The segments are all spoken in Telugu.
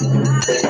Música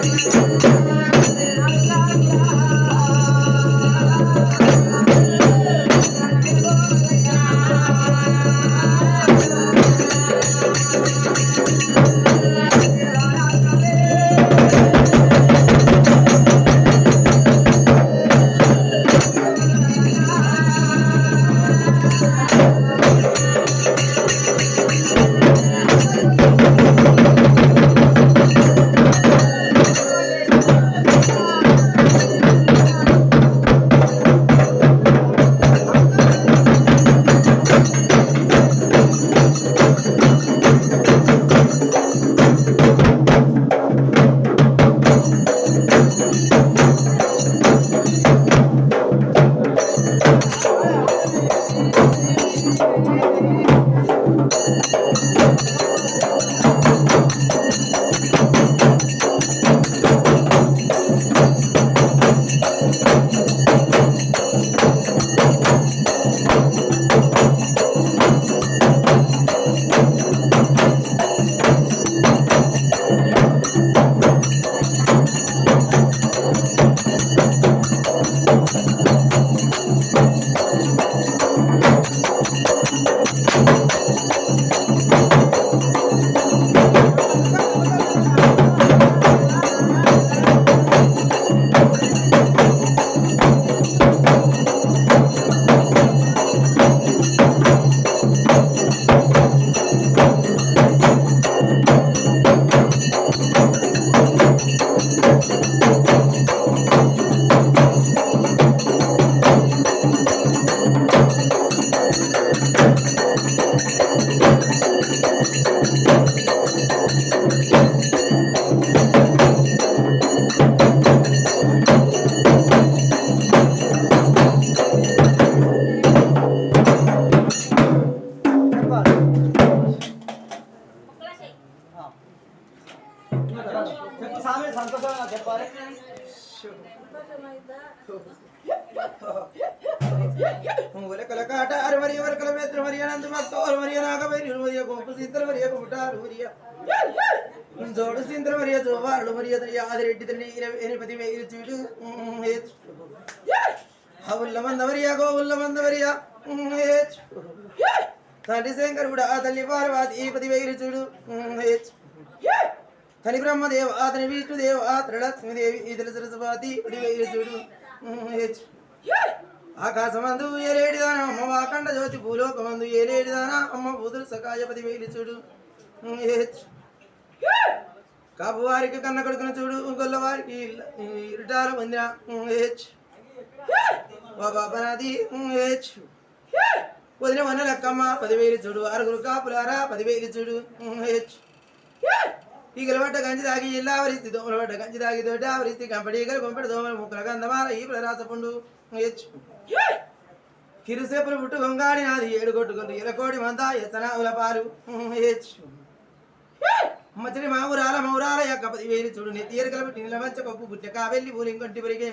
Thank సంతోషంగా చెప్పాలి ఒలకల కాట అరవరి ఒలకల మేత్ర మరి అనంత భక్త మరి నాగవరి మరి గోపు సిద్ధర మరి గుటారు మరి జోడు సింద్ర మరి జోవారుడు మరి ఆదిరెడ్డి తల్లి ఎనిపది వేలు చూడు ఉల్ల మంద మరియా గోవుల్ల మంద మరియా తండ్రి శంకరుడు ఆ తల్లి పార్వతి ఈ పది వేలు చూడు తల్లి బ్రహ్మదేవ అతని విష్ణుదేవ అతని లక్ష్మీదేవి ఇతర సరస్వతి పది వేలు చూడు ఆకాశమందు ఏలేడిదాన అమ్మ వాకండ జ్యోతి భూలోకమందు ఏలేడిదాన అమ్మ బుధులు సకాయ వేలి చూడు కాపు వారికి కన్న కొడుకును చూడు గొల్ల వారికి ఇరుటాల పొందిన బాబాపనాది వదిన వన్న లెక్కమ్మ పదివేలు చూడు ఆరుగురు కాపులారా పదివేలు చూడు ఈ పట్ట గంజి తాగి ఇల్లా వరిస్తి గంజి తాగి దొడ్డ ఆవరిస్తి కంపడి గల కొంపడి దోమల ముక్కల గంధమాల ఈ రాసపుండు. కిరుసేపులు పుట్టు గొంగాడి నాది ఏడు కొట్టుకుంటూ ఎలకోడి మంద ఎత్తన ఉలపాలు మచ్చడి మావురాల మౌరాల యొక్క పది వేలు చూడు నెత్తి ఎరకల పెట్టి నిలమచ్చ కొప్పు బుట్ట కావెళ్ళి పూలి ఇంకొంటి పరిగే.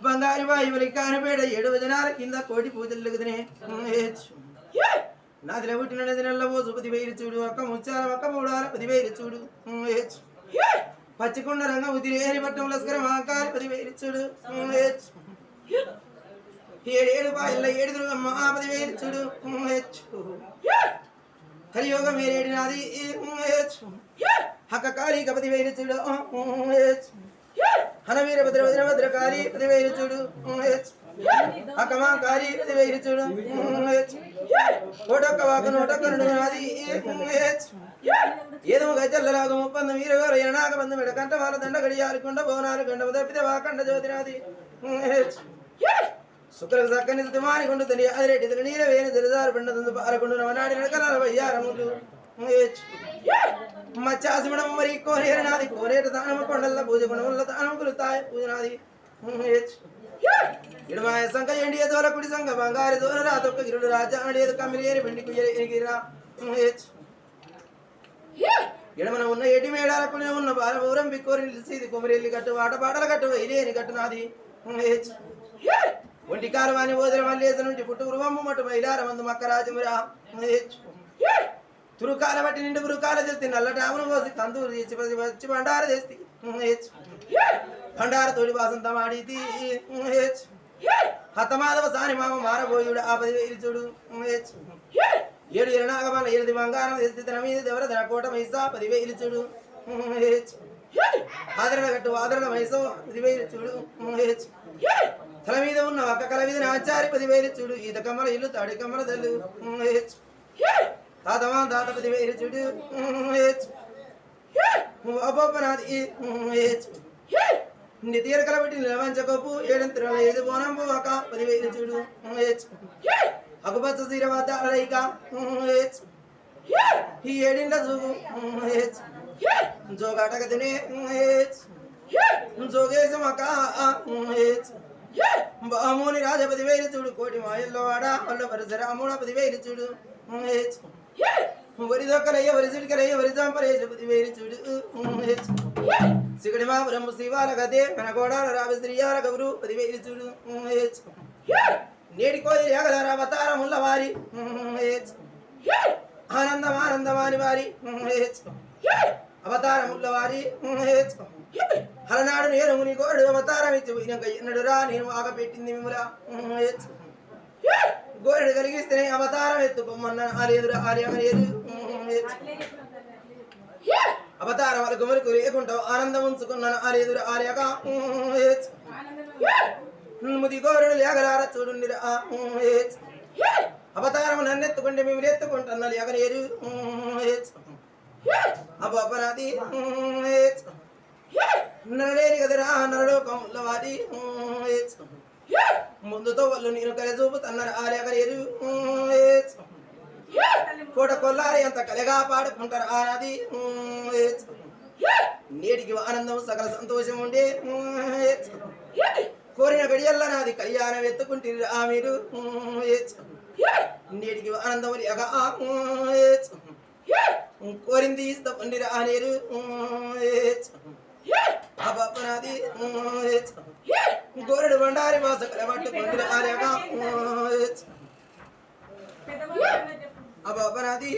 బంగారు వాయువులు కానపేడ ఏడు జనాల కింద కోటి పూజలు లెగుదనే నాదిలో పుట్టిన నది నెలవో పది వేలు చూడు ఒక్క ముచ్చాల ఒక్క మూడాల పది వేలు చూడు పచ్చికొండ రంగ ఉదిరేని పట్టం లస్కర మాకారి పది వేలు చూడు ఏడేడు పాయల ఏడు దుర్గమ్మ పది వేలు చూడు. కలియోగం ఏరేడు నాది. హక్క కాళీ పది వేలు చూడు. హనవీర భద్ర భద్ర భద్రకాళి పది వేలు చూడు అక్కమా కాళీ పది వేలు చూడు ఓటొక్క వాకు నోటొక్క రెండు నాది ఏదో గజల్లలాగా ముప్పంద వీరగారు ఎనాక బంధం కంట వాళ్ళ దండ గడియాలి కొండ బోనాలు గండ తప్పితే వాకండ జ్యోతినాది శుక్రకు చక్కని తుమాని కొండు తల్లి అదిరెడ్డి తల్లి నీర వేని తెలుదారు పిండ తందు పారకుండు నవనాడి నడకరాల వయ్యారములు మచ్చాసిమడం మరి కోనేరు నాది కోనేరు దానమ కొండల్ల పూజ గుణముల దానమ కులుతాయి పూజ నాది ఇడమాయ సంఖ ఎండి దోల కుడి సంఘ బంగారు దోల రాతొక్క గిరుడు రాజా లేదు కమిలేని వెండి కుయ్యరా ఎడమన ఉన్న ఎటి మేడాలకునే ఉన్న బాలపూరం బిక్కోరి నిలిసిది కొమరెల్లి గట్టు వాట పాటల గట్టు వైలేని గట్టు నాది. ఒంటి కారవాణి ఓదర మల్లేస నుండి పుట్టు ఉరువమ్మ మటు మైలార మందు మక్క తురుకాల బట్టి నిండు పురుకాల చేస్తే నల్లటామును పోసి కందూరు చేసి పది వచ్చి బండార చేసి బండార తోడి వాసంత మాడితి హతమాధవ సాని మామ మారబోయుడు ఆ పది వేలు చూడు. ఏడు ఇరణాగమాల ఏడు బంగారం ఎత్తి తన మీద దేవర తన కోట మైసా పది వేలు చూడు. ఆదరణ కట్టు ఆదరణ మైసో పది వేలు చూడు. తల మీద ఉన్న ఒక్క కల మీద నాచారి పది వేలు చూడు. ఈత కమ్మల ఇల్లు తాడి కమ్మల తల్లు తాతమా తాత పది వేలు చూడు అబ్బనాది నితీర కలబెట్టి నిలవంచకపు ఏడంతరాల ఏది బోనంబు ఒక పది వేలు చూడు. అగుపచ్చ సీర వద్ద అలైక. ఈ ఏడిండ చూగు జోగాటక తినే. జోగేశం అక్క. బామూని రాజపతి వేలు చూడు. కోటి మాయల్లో వాడ. వల్ల పరశురాముడ పది వేలు చూడు. వరి దొక్కలయ్య వరి సిడికలయ్య వరి చూడు. సిగడి శివాల గదే మన గోడాల రావి శ్రీయాల గౌరు పది వేలు చూడు. అవతారముల వారి ఆనందం ఆనందమాని వారి. అవతారముల వారి హలనాడు నేను ముని గోడు అవతారం ఇచ్చి పోయినాక ఎన్నడు రా నేను ఆగపెట్టింది మిమ్మల. గోరెడు కలిగిస్తేనే అవతారం ఎత్తుకోమన్న ఆలేదురా ఆలయ లేదు అవతారం వాళ్ళ గుమరికి లేకుంటావు ఆనందం ఉంచుకున్నాను. ఆలేదురా ఆలయక ముది గోరుడు లేగలార చూడుండిరా. అవతారం నన్ను ఎత్తుకుంటే మేము ఎత్తుకుంటున్నా లేగలేరు. అబ్బనాది నడలేని కదరా నరలోకంలో వాది ముందుతో వాళ్ళు నేను కలి చూపుతున్నారు. ఆలేగలేరు కోట కొల్లారి అంత కలిగా పాడుకుంటారు ఆనాది నేటికి ఆనందం సకల సంతోషం ఉండే. కోరిన గడియల్ల నాది కళ్యాణం ఎత్తుకుంటుంది ఆ మీరు. నేటికి ఆనందం లేక కోరింది ఇస్తాండి రా నీరు. ఆ బాబ నాది. గోరెడు బండారి మాస కలబట్టుకుంది రా లేక ఆ బాబ నాది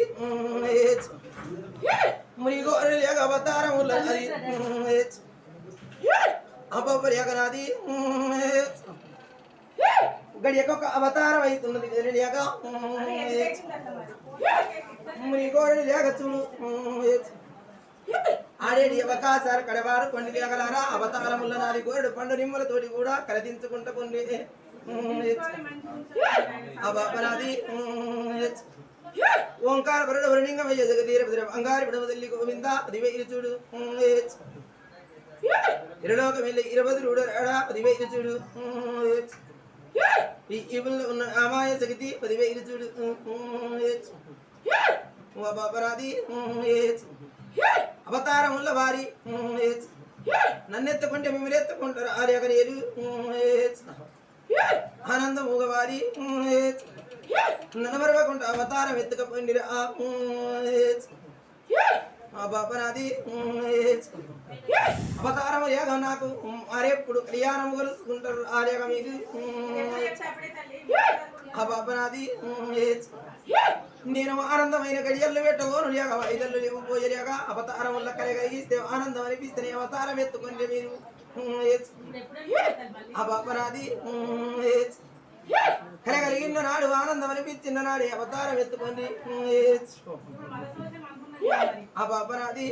ముని గోరెడు లేక అవతారం ఉన్నది అబ్బబ్బ నాది గడియకొక అవతారం అవుతున్నది లేక ముని గోరెడు లేక చూడు ఆడేడి అవకాశాలు కడవారు కొన్ని లేకలారా అవతారముల నాది గోరుడు పండు నిమ్మలతోటి కూడా కలదించుకుంటూ కొన్ని. అబాపనాది ఓంకార పరుడు వరుణింగమయ్య జగదీర బంగారు అంగారి తల్లి గోవింద దివేలు చూడు. ఇరలోక వెళ్ళి ఇరవై రూడు రాడా పదివేలు చూడు. ఈ ఇవుల్లో ఉన్న అమాయ జగతి పదివేలు చూడు. ఓ బాబరాది అవతారముల వారి. నన్నెత్తుకుంటే మిమ్మల్ని ఎత్తుకుంటారు ఆర్యగలేరు ఆనందం ఊగవారి ననమరవకుండా అవతారం ఎత్తుకపోయింది. ఆ బాబనాది అవతారం లేక నాకు. అరేప్పుడు కళ్యాణము కలుసుకుంటారు. ఆ లేక మీకు ఆ బాబనాది నేను ఆనందమైన గడియల్లో పెట్టబోను లేక వైదల్లో లేవు పోయలేక అవతారం వల్ల కలిగిస్తే ఆనందం అనిపిస్తే అవతారం ఎత్తుకుంటే మీరు బాబనాది కలగలిగిన నాడు ఆనందం అనిపించిన నాడు అవతారం ఎత్తుకొని. బాబనాది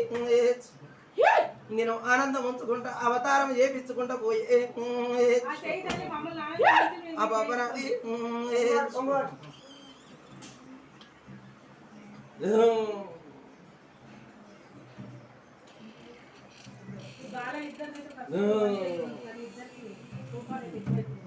నేను ఆనందం ఉంచుకుంటా అవతారం చేపించుకుంటా పోయే. ఆ రూపాయలు